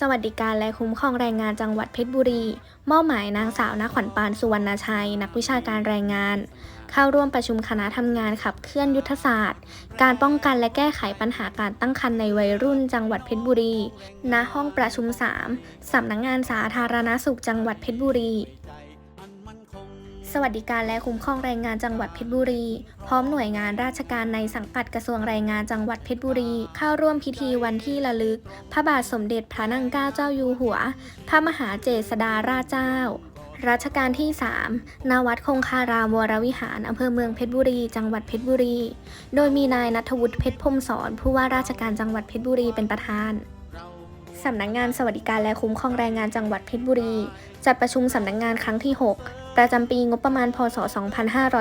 สวัสดิการและคุ้มครองแรงงานจังหวัดเพชรบุรี มอบหมายนางสาวนขวัญปานสุวรรณชัย นักวิชาการแรงงาน เข้าร่วมประชุมคณะทำงานขับเคลื่อนยุทธศาสตร์ การป้องกันและแก้ไขปัญหาการตั้งครรภ์ในวัยรุ่นจังหวัดเพชรบุรี ณ ห้องประชุม 3สำนักงานสาธารณสุขจังหวัดเพชรบุรี สวัสดิการและคุ้มครองแรงงานจังหวัดเพชรบุรี พร้อมหน่วยงานราชการในสังกัดกระทรวงแรงงานจังหวัดเพชรบุรี เข้าร่วมพิธีวันที่ระลึก พระบาทสมเด็จพระนั่งเกล้าเจ้าอยู่หัว พระมหาเจษฎาราชเจ้ารัชกาลที่ 3 ณ วัดคงคารามวรวิหาร อำเภอเมืองเพชรบุรี จังหวัดเพชรบุรี โดยมีนายนัทวุฒิเพชรพมสอนผู้ว่าราชการจังหวัดเพชรบุรีเป็นประธาน สำนักงานสวัสดิการและคุ้มครองแรงงานจังหวัดเพชรบุรี จัดประชุมสำนักงานครั้งที่ 6 ประจำปีงบประมาณพศ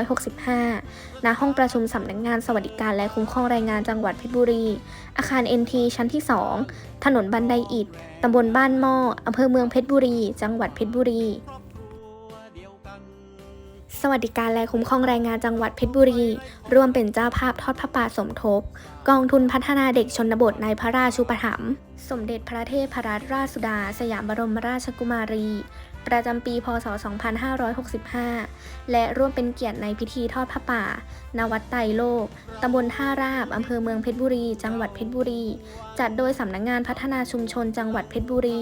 2565 ณ ห้องประชุมสำนักงานสวัสดิการและคุ้มครองแรงงานจังหวัดเพชรบุรี อาคาร NT ชั้นที่ 2 ถนนบันไดอิฐตำบลบ้านหม้ออำเภอเมืองเพชรบุรี จังหวัดเพชรบุรี สวัสดิการและคุ้มครองแรงงานจังหวัดเพชรบุรี ร่วมเป็นเจ้าภาพทอดพระป่าสมทบ กองทุนพัฒนาเด็กชนบทในพระราชูปถัมภ์สมเด็จพระเทพรัตนราชสุดา สยามบรมราชกุมารี ประจำปีพศ 2565 และร่วมเป็นเกียรติในพิธีทอดผ้าป่าณวัดไตโลก ตำบลท่าราบ อำเภอเมืองเพชรบุรี จังหวัดเพชรบุรี จัดโดยสำนักงานพัฒนาชุมชนจังหวัดเพชรบุรี